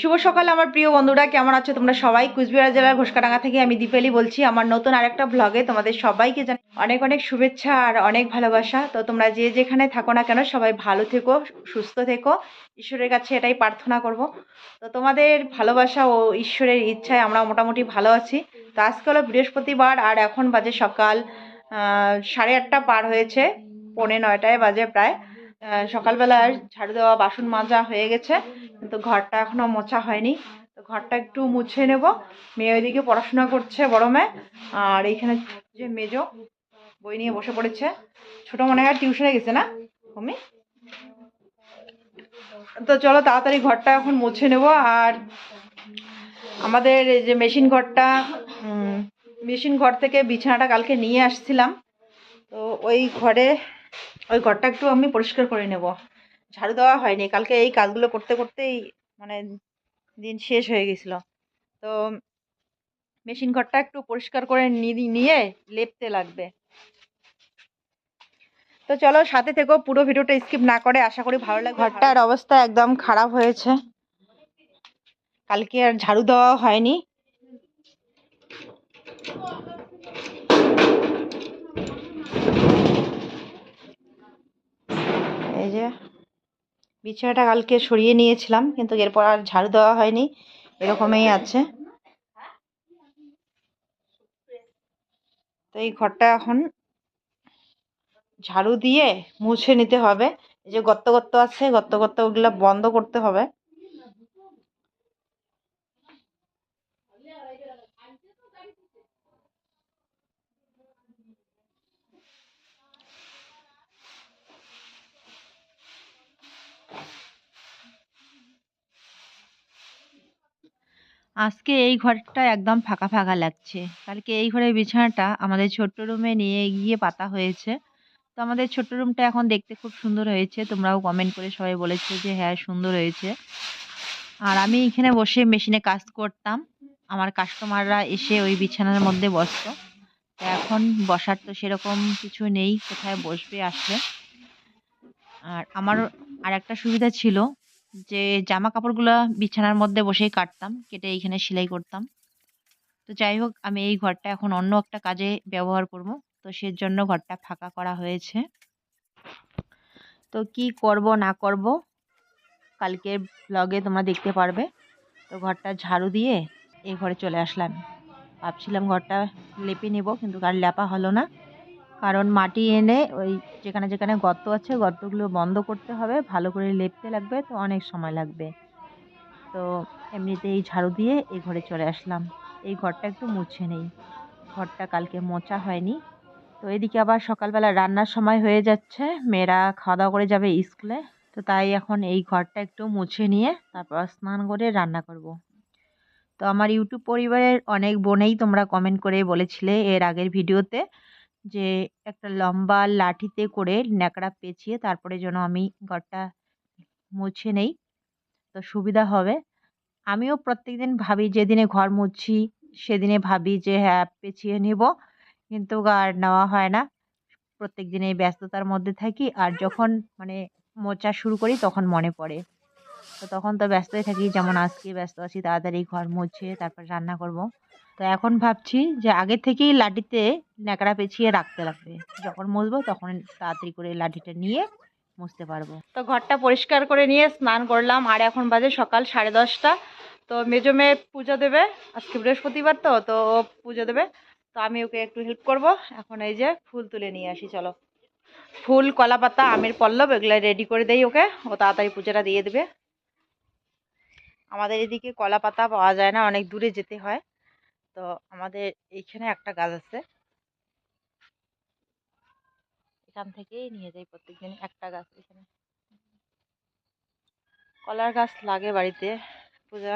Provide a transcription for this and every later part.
শুভ সকাল আমার প্রিয় বন্ধুরা, কেমন আছো তোমরা সবাই? কুচবিহার জেলার ঘোষকাডাঙ্গা থেকে আমি দীপালি বলছি, আমার নতুন আরেকটা ব্লগে তোমাদের সবাইকে জানাই অনেক অনেক শুভেচ্ছা আর অনেক ভালোবাসা। তো তোমরা যে যেখানে থাকো না কেন, সবাই ভালো থেকো, সুস্থ থেকো। ঈশ্বরের কাছে এটাই প্রার্থনা করব। তো তোমাদের ভালোবাসা ও ঈশ্বরের ইচ্ছায় আমরা মোটামুটি ভালো আছি। তো আজকে হলো বৃহস্পতিবার আর এখন বাজে সকাল সাড়ে আটটা পার হয়েছে, পৌনে নয়টায় বাজে প্রায়। সকালবেলা ঝাড়ু দেওয়া, বাসন মাজা হয়ে গেছে। কিন্তু ঘরটা এখনও মোছা হয়নি। তো ঘরটা একটু মুছে নেব। মেয়ে ওইদিকে পড়াশোনা করছে বড় মেয়ে। আর এইখানে যে মেজো বই নিয়ে বসে পড়েছে। ছোট মনে হয় টিউশনে গেছে না তুমি তো চলো তাড়াতাড়ি ঘরটা এখন মুছে নেব। আর আমাদের এই যে মেশিন ঘরটা মেশিন ঘর থেকে বিছানাটা কালকে নিয়ে আসছিলাম। তো ওই ঘরে, ওই ঘরটা একটু আমি পরিষ্কার করে নেব। ঝাড়ু দেওয়া হয়নি। কালকে এই কাজগুলো করতে করতেই মানে দিন শেষ হয়ে গেছিল। তো মেশিন ঘরটা একটু পরিষ্কার করে নিয়ে লেপতে লাগবে। তো চলো সাথে থেকেও পুরো ভিডিওটা স্কিপ না করে। আশা করি ভালো লাগবে। ঘরটার অবস্থা একদম খারাপ হয়েছে। কালকে আর ঝাড়ু দেওয়া হয়নি। এই যে বিছানাটা কালকে সরিয়ে নিয়েছিলাম, কিন্তু এরপর আর ঝাড়ু দেওয়া হয়নি। এরকমই আছে। তো এই ঘরটা এখন ঝাড়ু দিয়ে মুছে নিতে হবে। এই যে গর্ত গর্ত আছে গর্ত গর্ত ওগুলা বন্ধ করতে হবে। আজকে এই ঘরটা একদম ফাঁকা ফাঁকা লাগছে। কালকে এই ঘরের বিছানাটা আমাদের ছোট্ট রুমে নিয়ে গিয়ে পাতা হয়েছে। তো আমাদের ছোট্ট রুমটা এখন দেখতে খুব সুন্দর হয়েছে। তোমরাও কমেন্ট করে সবাই বলেছ যে হ্যাঁ সুন্দর হয়েছে। আর আমি এখানে বসে মেশিনে কাজ করতাম। আমার কাস্টমাররা এসে ওই বিছানার মধ্যে বসতো। এখন বসার তো সেরকম কিছু নেই, কোথায় বসবে আসলে আর আমার আর একটা সুবিধা ছিল যে জামা কাপড়গুলো বিছানার মধ্যে বসেই কাটতাম, কেটে এইখানে সেলাই করতাম। তো যাই হোক, আমি এই ঘরটা এখন অন্য একটা কাজে ব্যবহার করব। তো সেজন্য ঘরটা ফাঁকা করা হয়েছে। তো কি করব, না করব, কালকের ব্লগে তোমরা দেখতে পারবে। তো ঘরটা ঝাড়ু দিয়ে এই ঘরে চলে আসলাম। ভাবছিলাম ঘরটা লেপে নেব, কিন্তু আর লেপা হলো না। কারণ মাটি এনে ওই যেখানে যেখানে গর্ত আছে, গর্তগুলো বন্ধ করতে হবে, ভালো করে লেপতে লাগবে, তো অনেক সময় লাগবে। তো এমনিতে এই ঝাড়ু দিয়ে এই ঘরে চলে আসলাম। এই ঘরটা একটু মুছে নেই। ঘরটা কালকে মোছা হয়নি। তো এদিকে আবার সকালবেলা রান্নার সময় হয়ে যাচ্ছে। মেয়েরা খাওয়া দাওয়া করে যাবে স্কুলে। তো তাই এখন এই ঘরটা একটু মুছে নিয়ে তারপর স্নান করে রান্না করব। তো আমার ইউটিউব পরিবারের অনেক বোনেই তোমরা কমেন্ট করে বলেছিলে এর আগের ভিডিওতে যে একটা লম্বা লাঠিতে করে ন্যাকড়া পেঁচিয়ে তারপরে যেন আমি ঘরটা মুছে নেই। তো সুবিধা হবে। আমিও প্রত্যেক দিন ভাবি যেদিনে ঘর মুছছি সেদিনে ভাবি যে হ্যাঁ পেঁচিয়ে নেব। কিন্তু আর নেওয়া হয় না। প্রত্যেক দিন এই ব্যস্ততার মধ্যে থাকি আর যখন মানে মোচা শুরু করি তখন মনে পড়ে। তো তখন তো ব্যস্তই থাকি, যেমন আজকে ব্যস্ত আছি, তাড়াতাড়ি ঘর মুছে তারপর রান্না করব। তো এখন ভাবছি যে আগে থেকেই লাঠিতে ন্যাকড়া পেঁচিয়ে রাখতে লাগবে। যখন মুছবো তখন তাড়াতাড়ি করে লাঠিটা নিয়ে মুছতে পারব। তো ঘরটা পরিষ্কার করে নিয়ে স্নান করলাম। আর এখন বাজে সকাল সাড়ে দশটা। তো মেজো মেয়ে পুজো দেবে। আজকে বৃহস্পতিবার তো তো ও পুজো দেবে। তো আমি ওকে একটু হেল্প করব। এখন এই যে ফুল তুলে নিয়ে আসি, চলো। ফুল কলা পাতা আমের পল্লব এগুলো রেডি করে দেই ওকে। ও তাড়াতাড়ি পুজোটা দিয়ে দেবে। আমাদের এদিকে কলা পাতা পাওয়া যায় না, অনেক দূরে যেতে হয়। তো আমাদের এইখানে একটা গাছ আছে। এখান থেকেই নিয়ে যাই প্রত্যেকদিন একটা গাছ এখানে। কলার গাছ লাগে বাড়িতে। পূজা,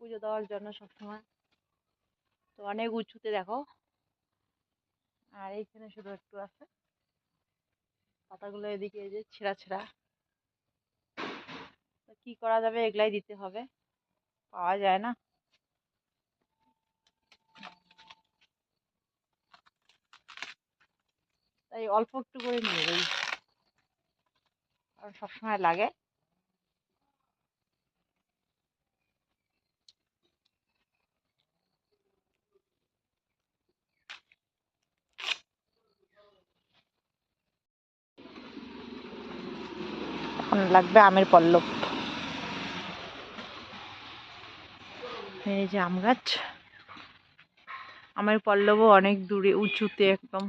পুজো দেওয়ার জন্য সবসময়। তো অনেক উঁচুতে দেখো। আর এইখানে শুধু একটু আছে। পাতাগুলো এদিকে এই যে ছেঁড়া ছেঁড়া। কি করা যাবে এগুলাই দিতে হবে। পাওয়া যায় না। তাই অল্প একটু করে নিয়ে যাই কারণ সবসময় লাগে। লাগবে আমের পল্লব। এই যে আম গাছ আমার পল্লবও অনেক দূরে উঁচুতে একদম।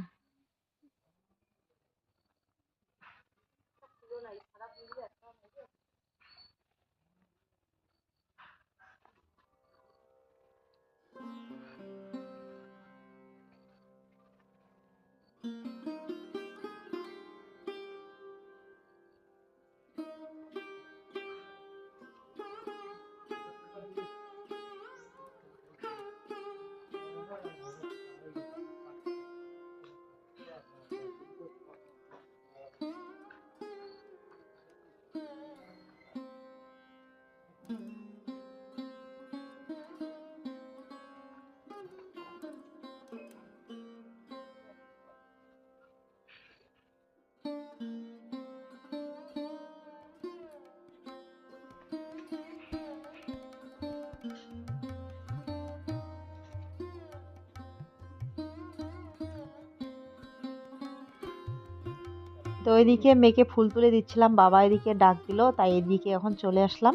তো ওইদিকে মেয়েকে ফুল তুলে দিচ্ছিলাম, বাবা এদিকে ডাক দিল, তাই এদিকে এখন চলে আসলাম।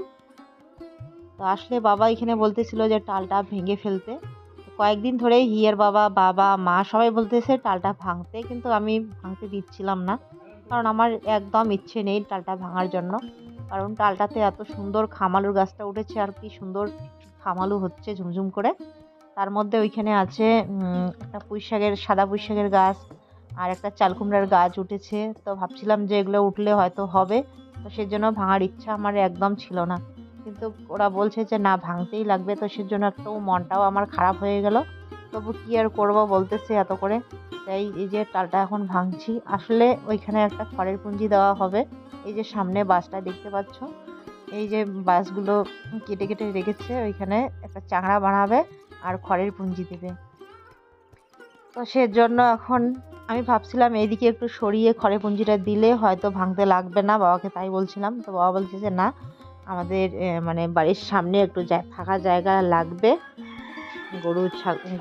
তো আসলে বাবা এখানে বলতেছিল যে টালটা ভেঙে ফেলতে। কয়েকদিন ধরেই হিয়ের বাবা বাবা, মা সবাই বলতেছে টালটা ভাঙতে, কিন্তু আমি ভাঙতে দিচ্ছিলাম না। কারণ আমার একদম ইচ্ছে নেই টালটা ভাঙার জন্য। কারণ টালটাতে এত সুন্দর খামালুর গাছটা উঠেছে আর কি সুন্দর খামালু হচ্ছে ঝুমঝুম করে। তার মধ্যে ওইখানে আছে একটা পুঁই শাকের সাদা পুঁই শাকের গাছ আর একটা চাল কুমড়ার গাছ উঠেছে। তো ভাবছিলাম যে এগুলো উঠলে হয়তো হবে। তো সেজন্য ভাঙার ইচ্ছা আমার একদম ছিল না। কিন্তু ওরা বলছে যে, না, ভাঙতেই লাগবে। তো সেজন্য একটু মনটাও আমার খারাপ হয়ে গেল। তবু কী আর করব বলতেছে এত করে। তাই এই যে টালটা এখন ভাঙছি। আসলে ওইখানে একটা খড়ের পুঞ্জি দেওয়া হবে। এই যে সামনে বাসটা দেখতে পাচ্ছ। এই যে বাসগুলো কেটে কেটে রেখেছে। ওইখানে একটা চাংড়া বানাবে আর খড়ের পুঞ্জি দেবে। তো সেজন্য এখন আমি ভাবছিলাম এইদিকে একটু সরিয়ে খড়ে পুঞ্জিটা দিলে হয়তো ভাঙতে লাগবে না, বাবাকে তাই বলছিলাম। তো বাবা বলছে যে, না, আমাদের মানে বাড়ির সামনে একটু ফাঁকা জায়গা লাগবে। গরু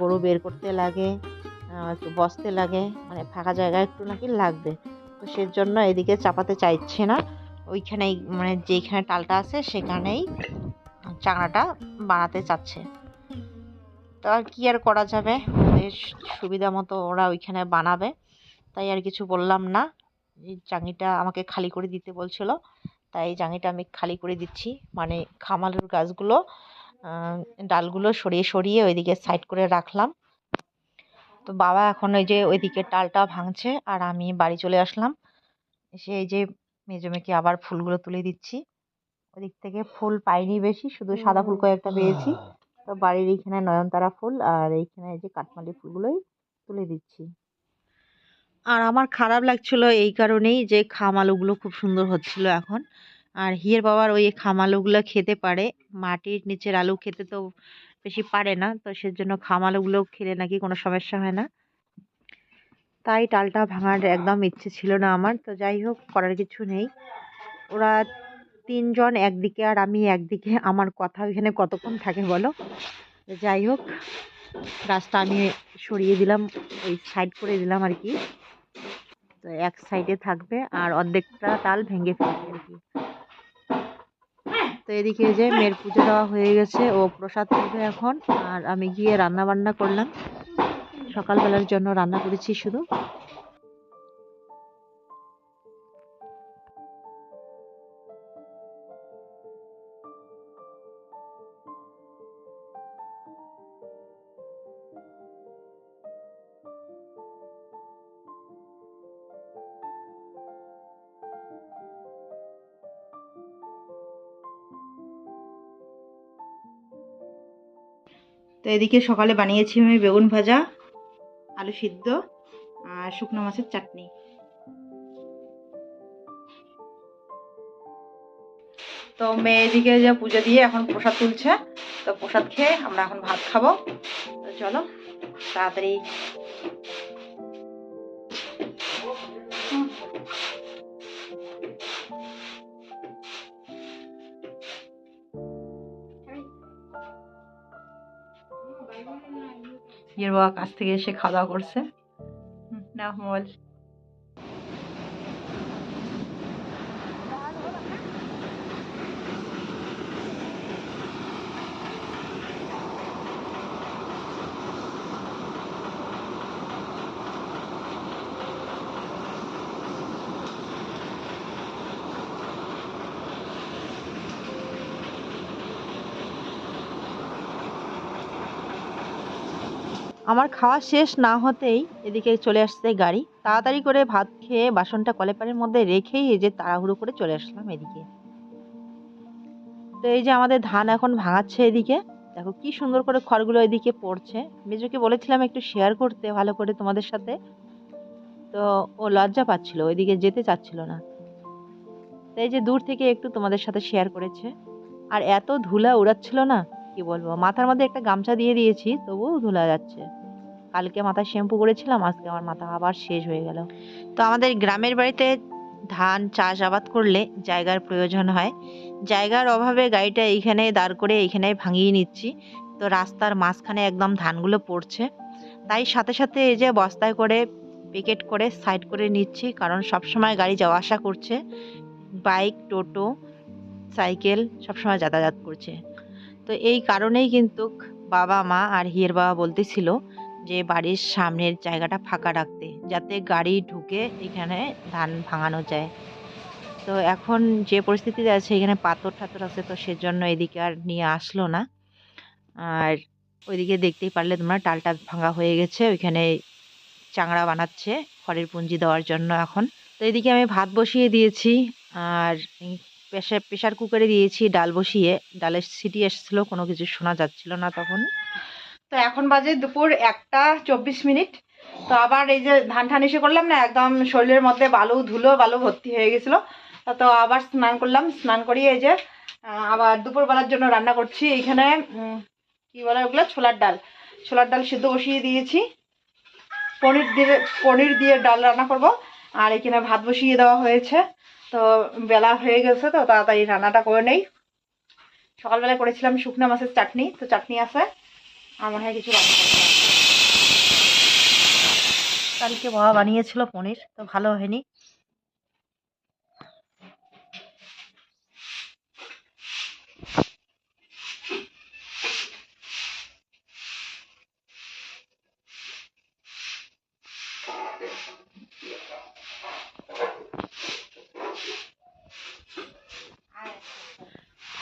গরু বের করতে লাগে একটু বসতে লাগে মানে ফাঁকা জায়গা একটু নাকি লাগবে। তো সেজন্য এদিকে চাপাতে চাইছে না। ওইখানেই মানে যেখানে টালটা আছে সেখানেই চাংড়াটা বানাতে চাচ্ছে। তো আর কী আর করা যাবে? ওদের সুবিধা মতো ওরা ওইখানে বানাবে। তাই আর কিছু বললাম না। এই চাঙিটা আমাকে খালি করে দিতে বলছিল। তাই জাঙিটা আমি খালি করে দিচ্ছি। মানে খামালের গাছগুলো ডালগুলো সরিয়ে সরিয়ে ওইদিকে সাইড করে রাখলাম। তো বাবা এখন ওই যে ওইদিকে ডালটা ভাঙছে আর আমি বাড়ি চলে আসলাম। এসে এই যে মেজো মেয়েকে আবার ফুলগুলো তুলে দিচ্ছি। ওদিক থেকে ফুল পাইনি বেশি, শুধু সাদা ফুল কয়েকটা পেয়েছি। তো বাড়ির এইখানে নয়নতারা ফুল আর এইখানে এই যে কাঠমালি ফুলগুলোই তুলে দিচ্ছি। আর আমার খারাপ লাগছিল এই কারণেই যে খামালুগুলো খুব সুন্দর হচ্ছিল এখন। আর হিয়ের বাবার ওই খামালুগুলো খেতে পারে। মাটির নিচের আলু খেতে তো বেশি পারে না, তো সেজন্য খামালুগুলো খেলে নাকি কোনো সমস্যা হয় না। তাই টালটা ভাঙার একদম ইচ্ছে ছিল না আমার, তো যাই হোক, করার কিছু নেই। ওরা তিনজন একদিকে আর আমি একদিকে, আমার কথা ওইখানে কতক্ষণ থাকে বলো? যাই হোক গাছটা আমি সরিয়ে দিলাম, ওই সাইড করে দিলাম আর কি। তো এক সাইডে থাকবে আর অর্ধেকটা তাল ভেঙে ফেলবে আর কি। তো এদিকে যে মেয়ের পুজো দেওয়া হয়ে গেছে, ও প্রসাদ তুলবে এখন। আর আমি গিয়ে রান্না বান্না করলাম। সকালবেলার জন্য রান্না করেছি শুধু। তো এদিকে সকালে বানিয়েছি আমি বেগুন ভাজা, আলু সিদ্ধ আর শুকনো মাছের চাটনি। তো মেয়ে এদিকে যে পুজো দিয়ে এখন প্রসাদ তুলছে, তো প্রসাদ খেয়ে আমরা এখন ভাত খাব। তো চলো, তাড়াতাড়ি হিয়ের বাবা কাছ থেকে এসে খাওয়া দাওয়া করছে। না মোবাইল। আমার খাওয়া শেষ না হতেই এদিকে চলে আসছে গাড়ি। তাড়াতাড়ি করে ভাত খেয়ে বাসনটা কলেপারের মধ্যে রেখেই এই যে তাড়াহুড়ো করে চলে আসলাম এদিকে। তো এই যে আমাদের ধান এখন ভাঙাচ্ছে এদিকে। দেখো কি সুন্দর করে খড়গুলো এদিকে পড়ছে। মেজোকে বলেছিলাম একটু শেয়ার করতে, ভালো করে তোমাদের সাথে। তো ও লজ্জা পাচ্ছিল, ওইদিকে যেতে চাচ্ছিল না। তো এই যে দূর থেকে একটু তোমাদের সাথে শেয়ার করেছে। আর এত ধুলা উড়াচ্ছিল না কি বলব, মাথার মধ্যে একটা গামছা দিয়ে দিয়েছি, তবুও ধুলা যাচ্ছে। কালকে মাথায় শ্যাম্পু করেছিলাম, আজকে আমার মাথা আবার শেষ হয়ে গেল। তো আমাদের গ্রামের বাড়িতে ধান চাষ আবাদ করলে জায়গার প্রয়োজন হয়। জায়গার অভাবে গাড়িটা এইখানে দাঁড় করে এইখানে ভাঙিয়ে নিচ্ছি। তো রাস্তার মাঝখানে একদম ধানগুলো পড়ছে। তাই সাথে সাথে এই যে বস্তায় করে প্যাকেট করে সাইড করে নিচ্ছি, কারণ সবসময় গাড়ি যাওয়া আসা করছে। বাইক, টোটো, সাইকেল সবসময় যাতায়াত করছে। তো এই কারণেই কিন্তু বাবা, মা আর হিয়ের বাবা বলতেছিল যে বাড়ির সামনের জায়গাটা ফাঁকা রাখতে, যাতে গাড়ি ঢুকে এখানে ধান ভাঙানো যায়। তো এখন যে পরিস্থিতিতে আছে, এখানে পাথর ঠাথর আছে, তো সেজন্য এদিকে আর নিয়ে আসলো না। আর ওইদিকে দেখতেই পারলে তোমরা টালটা ভাঙা হয়ে গেছে, ওইখানে চাংড়া বানাচ্ছে, খড়ের পুঞ্জি দেওয়ার জন্য এখন। তো এদিকে আমি ভাত বসিয়ে দিয়েছি, আর প্রেশার প্রেশার কুকারে দিয়েছি, ডাল বসিয়ে। ডালের সিটি এসেছিল, কোনো কিছু শোনা যাচ্ছিল না তখন। তো এখন বাজে দুপুর একটা চব্বিশ মিনিট। তো আবার এই যে ধান ঠান এসে করলাম না, একদম শরীরের মধ্যে বালু ধুলো, বালু ভর্তি হয়ে গেছিল। তো আবার স্নান করলাম। স্নান করিয়ে এই যে আবার দুপুরবেলার জন্য রান্না করছি। এইখানে কি বলে ওগুলো? ছোলার ডাল। ছোলার ডাল সিদ্ধ বসিয়ে দিয়েছি। পনির দিয়ে পনির দিয়ে ডাল রান্না করব। আর এখানে ভাত বসিয়ে দেওয়া হয়েছে। তো বেলা হয়ে গেছে তো, তাড়াতাড়ি রান্নাটা করে নেই। সকালবেলা করেছিলাম শুকনো মাছের চাটনি, তো চাটনি আছে, আর মনে হয় কিছু কালকে বাবা বানিয়েছিল পনির, তো ভালো হয়নি।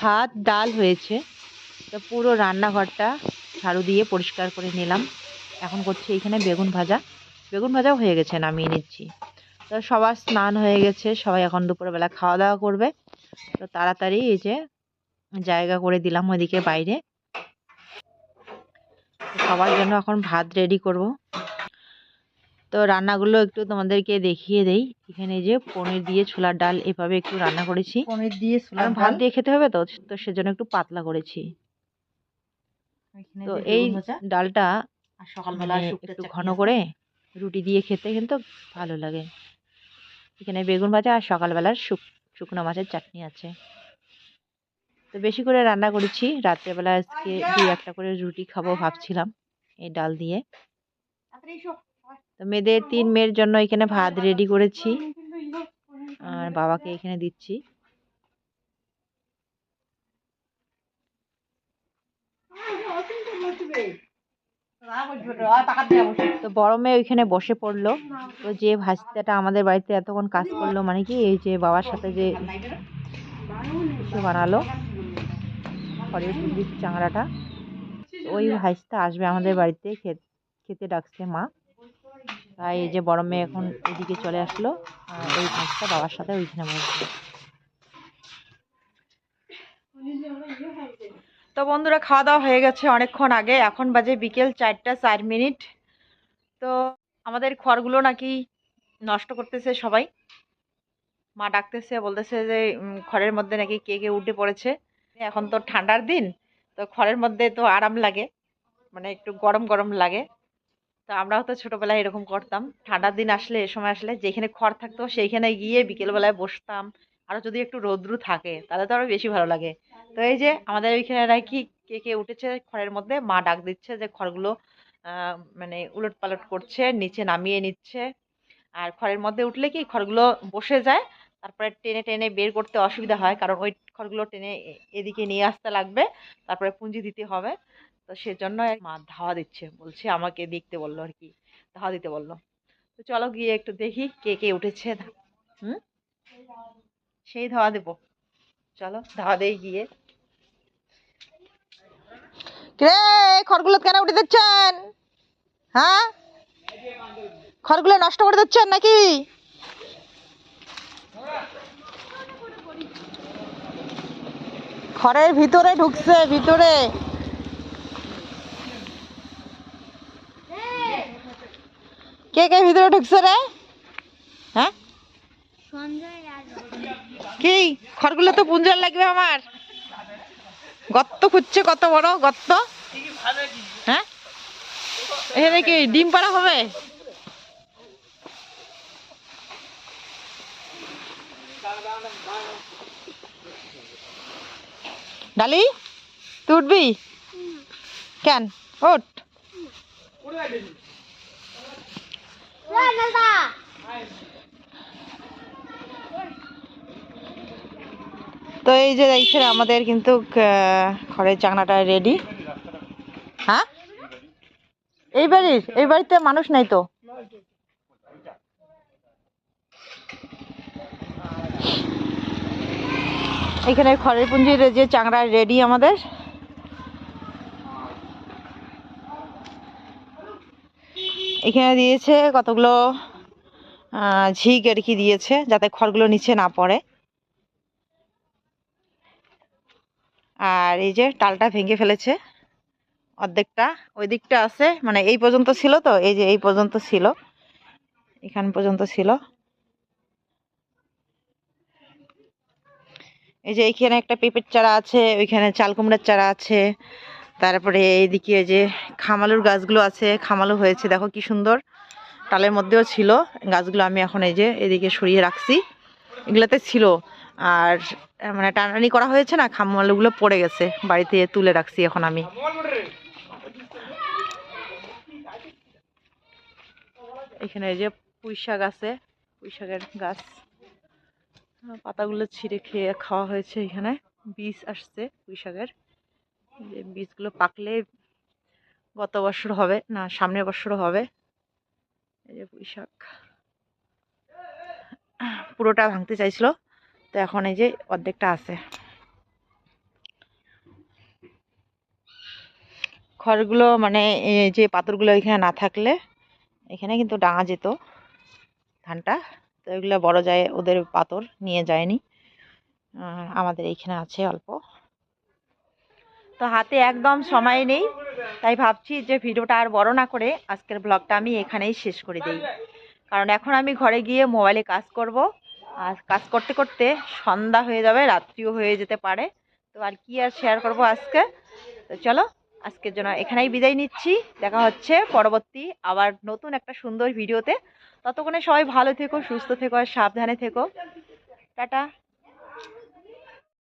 ভাত, ডাল হয়েছে। তো পুরো রান্নাঘরটা ঝাড়ু দিয়ে পরিষ্কার করে নিলাম। এখন করছি এখানে বেগুন ভাজা। বেগুন ভাজাও হয়ে গেছে, নামিয়ে নিচ্ছি। তো সবার স্নান হয়ে গেছে, সবাই এখন দুপুরবেলা খাওয়া দাওয়া করবে। তো তাড়াতাড়ি এই যে জায়গা করে দিলাম ওইদিকে বাইরে। সবার জন্য এখন ভাত রেডি করব। তো রান্নাগুলো একটু তোমাদেরকে দেখিয়ে দেই। এখানে যে পনির দিয়ে ছোলার ডাল এভাবে একটু রান্না করেছি। পনির দিয়ে ছোলার ভাত দিয়ে খেতে হবে তো তো সেজন্য একটু পাতলা করেছি। তো এই ডালটা সকালবেলা মানে একটু ঘন করে রুটি দিয়ে খেতে কিন্তু ভালো লাগে। এখানে বেগুন ভাজা আর সকালবেলার শুক শুকনো মাছের চাটনি আছে। তো বেশি করে রান্না করেছি। রাত্রেবেলা আজকে দুই একটা করে রুটি খাব ভাবছিলাম এই ডাল দিয়ে। তো মেয়েদের তিন মেয়ের জন্য এখানে ভাত রেডি করেছি। আর বাবাকে এখানে দিচ্ছি। তো বড় মেয়ে ওইখানে বসে পড়ল। তো যে ভাজতেটা আমাদের বাড়িতে এতক্ষণ কাজ করল মানে কি, এই যে বাবার সাথে যে বানালো খড়ের চাংড়াটা ওই ভাজটা আসবে আমাদের বাড়িতে খেতে ডাকছে মা। তাই এই যে বড় মেয়ে এখন এদিকে চলে আসলো, আর ওই ভাজটা বাবার সাথে ওইখানে বসবে তো বন্ধুরা, খাওয়া দাওয়া হয়ে গেছে অনেকক্ষণ আগে, এখন বাজে বিকেল চারটা চার মিনিট। তো আমাদের খড়গুলো নাকি নষ্ট করতেছে সবাই। মা ডাকতেছে, বলতেছে যে খড়ের মধ্যে নাকি কে কে উঠে পড়েছে। এখন তো ঠান্ডার দিন, তো খড়ের মধ্যে তো আরাম লাগে মানে একটু গরম গরম লাগে। তো আমরাও তো ছোটবেলায় এরকম করতাম। ঠান্ডার দিন আসলে, এ সময় আসলে যেখানে খড় থাকতো সেইখানে গিয়ে বিকেলবেলায় বসতাম। আরও যদি একটু রৌদ্রু থাকে, তাহলে তো আরও বেশি ভালো লাগে। তো এই যে আমাদের ওইখানে নাকি কে কে উঠেছে খড়ের মধ্যে, মা ডাক দিচ্ছে যে খড়গুলো মানে উলট পালট করছে, নিচে নামিয়ে নিচ্ছে। আর খড়ের মধ্যে উঠলে কি খড়গুলো বসে যায়, তারপরে টেনে টেনে বের করতে অসুবিধা হয়। কারণ ওই খড়গুলো টেনে এদিকে নিয়ে আসতে লাগবে, তারপরে পুঁজি দিতে হবে। তো সেজন্য মা ধাওয়া দিচ্ছে, বলছে আমাকে দেখতে বলল আর কি, ধাওয়া দিতে বলল। তো চলো গিয়ে একটু দেখি কে কে উঠেছে। হুম? সেই ধাওয়া দেবো। চলো ধাওয়া দেই গিয়ে। রে খড়গুলো কেন উঠে দিচ্ছেন? হ্যাঁ? খড়গুলো নষ্ট করে দিচ্ছেন নাকি? খড়ের ভিতরে ঢুকছে, ভিতরে। কে কে ভিতরে ঢুকছে রে? হ্যাঁ? কি? খড়গুলো তো পুঞ্জার লাগবে আমার। গর্ত খুঁজছে কত বড় গর্ত? হ্যাঁ? এখানে কি ডিম পাড়া হবে? ডালি তুই উঠবি? কেন? ওঠ। তো এই যে দেখছেন, আমাদের কিন্তু খড়ের চাংনাটা রেডি হ্যাঁ? এই বাড়ির, এই বাড়িতে মানুষ নাই তো? এখানে খড়ের পুঞ্জির যে চাংড়া রেডি আমাদের। এখানে দিয়েছে কতগুলো ঝিক আর কি দিয়েছে, যাতে খড়গুলো নিচে না পড়ে। আর এই যে টালটা ভেঙে ফেলেছে অর্ধেকটা, ওই দিকটা আছে মানে এই পর্যন্ত ছিল তো, এই যে এই পর্যন্ত ছিল, এখান পর্যন্ত ছিল। এই যে এইখানে একটা পেঁপের চারা আছে, ওইখানে চাল কুমড়ার চারা আছে তারপরে এইদিকে এই যে খামালুর গাছগুলো আছে, খামালু হয়েছে, দেখো কি সুন্দর। টালের মধ্যেও ছিল, গাছগুলো আমি এখন এই যে এদিকে সরিয়ে রাখছি। এগুলোতে ছিল। আর মানে টানাটানি করা হয়েছে না, খামালুগুলো পড়ে গেছে, বাড়িতে তুলে রাখছি এখন আমি। এখানে এই যে পুঁই শাক আছে, পুঁই শাকের গাছ। পাতাগুলো ছিঁড়ে খেয়ে খাওয়া হয়েছে এখানে, বীজ আসছে পুঁই শাকের। যে বীজগুলো পাকলে গত বছর হবে, না, সামনের বছরও হবে। এই যে পুঁই শাক। পুরোটা ভাঙতে চাইছিল, তো এখন এই যে অর্ধেকটা আছে। খড়গুলো মানে এই যে পাথরগুলো এখানে না থাকলে, এখানে কিন্তু ডাঙা যেত ধানটা, তো এগুলো বড় যায়, ওদের পাথর নিয়ে যায়নি। আমাদের এইখানে আছে অল্প। তো হাতে একদম সময় নেই, তাই ভাবছি যে ভিডিওটা আর বড় না করে আজকের ব্লগটা আমি এখানেই শেষ করে দিই। কারণ এখন আমি ঘরে গিয়ে মোবাইলে কাজ করব, আর কাজ করতে করতে সন্ধ্যা হয়ে যাবে, রাত্রিও হয়ে যেতে পারে। তো আর কি আর শেয়ার করব আজকে? তো চলো, আজকের জন্য এখানেই বিদায় নিচ্ছি। দেখা হচ্ছে পরবর্তী আবার নতুন একটা সুন্দর ভিডিওতে। ততক্ষণে সবাই ভালো থেকো, সুস্থ থেকো আর সাবধানে থেকো। টাটা।